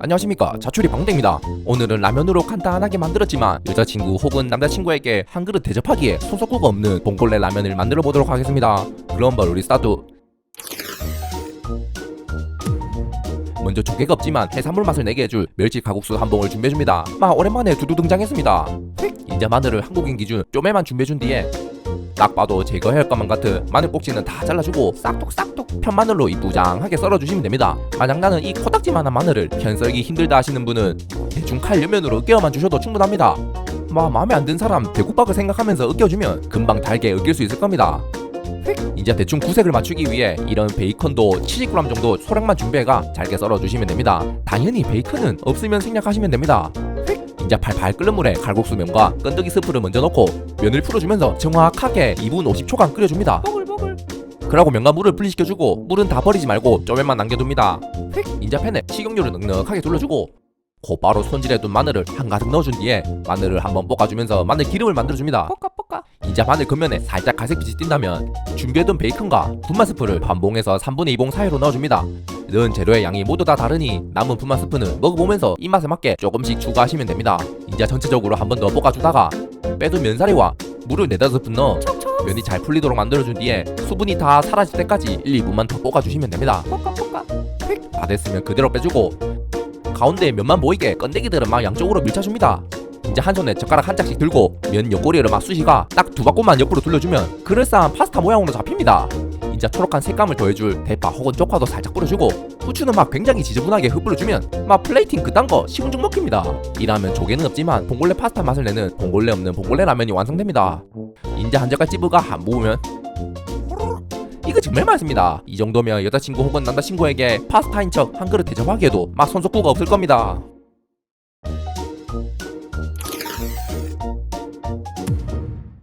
안녕하십니까. 자출이 방대입니다. 오늘은 라면으로 간단하게 만들었지만 여자친구 혹은 남자친구에게 한 그릇 대접하기에 손석구가 없는 봉골레 라면을 만들어 보도록 하겠습니다. 그럼 바로 우리 스타트. 먼저 조개가 없지만 해산물 맛을 내게 해줄 멸치 가국수 한 봉을 준비해줍니다. 마 오랜만에 두두 등장했습니다. 휙! 인자 마늘을 한국인 기준 쪼매만 준비해준 뒤에 딱 봐도 제거해야 할 것만 같은 마늘 꼭지는 다 잘라주고 싹둑싹둑 편마늘로 이쁘장하게 썰어주시면 됩니다. 만약 나는 이 코딱지만한 마늘을 편썰기 힘들다 하시는 분은 대충 칼 옆면으로 으깨어만 주셔도 충분합니다. 마 마음에 안 든 사람 대국밥을 생각하면서 으깨주면 금방 달게 으깰 수 있을 겁니다. 휙! 이제 대충 구색을 맞추기 위해 이런 베이컨도 70g 정도 소량만 준비해가 잘게 썰어주시면 됩니다. 당연히 베이컨은 없으면 생략하시면 됩니다. 휙! 이제 팔팔 끓는 물에 칼국수 면과 끈덕이 스프를 먼저 넣고 면을 풀어주면서 정확하게 2분 50초간 끓여줍니다. 그러고 면과 물을 분리시켜주고 물은 다 버리지 말고 쪼매만 남겨둡니다. 휙! 인자팬에 식용유를 넉넉하게 둘러주고 곧바로 손질해둔 마늘을 한가득 넣어준 뒤에 마늘을 한번 볶아주면서 마늘 기름을 만들어줍니다. 볶아 볶아. 인자 마늘 겉면에 살짝 갈색빛이 띈다면 준비해둔 베이컨과 분말 스프를 반봉에서 3분의 2봉 사이로 넣어줍니다. 넣은 재료의 양이 모두 다 다르니 남은 분말 스프는 먹어보면서 입맛에 맞게 조금씩 추가하시면 됩니다. 인자 전체적으로 한 번 더 볶아주다가 빼둔 면사리와 물을 네다섯 스푼 넣어 면이 잘 풀리도록 만들어준 뒤에 수분이 다 사라질 때까지 1, 2분만 더 볶아주시면 됩니다. 다 됐으면 그대로 빼주고 가운데 면만 보이게 건더기들은 막 양쪽으로 밀쳐줍니다. 이제 한 손에 젓가락 한 짝씩 들고 면 옆구리를 막 쑤시가 딱 두 바퀴만 옆으로 돌려주면 그럴싸한 파스타 모양으로 잡힙니다. 이제 초록한 색감을 더해줄 대파 혹은 쪽파도 살짝 뿌려주고 후추는 막 굉장히 지저분하게 흩뿌려주면 막 플레이팅 그딴 거 시궁중 먹힙니다. 이 라면 조개는 없지만 봉골레 파스타 맛을 내는 봉골레 없는 봉골레 라면이 완성됩니다. 인자 한 젓갈 찌부가 한 모으면 이거 정말 맛있습니다. 이 정도면 여자친구 혹은 남자친구에게 파스타인 척 한 그릇 대접하기에도 막 손석구가 없을 겁니다.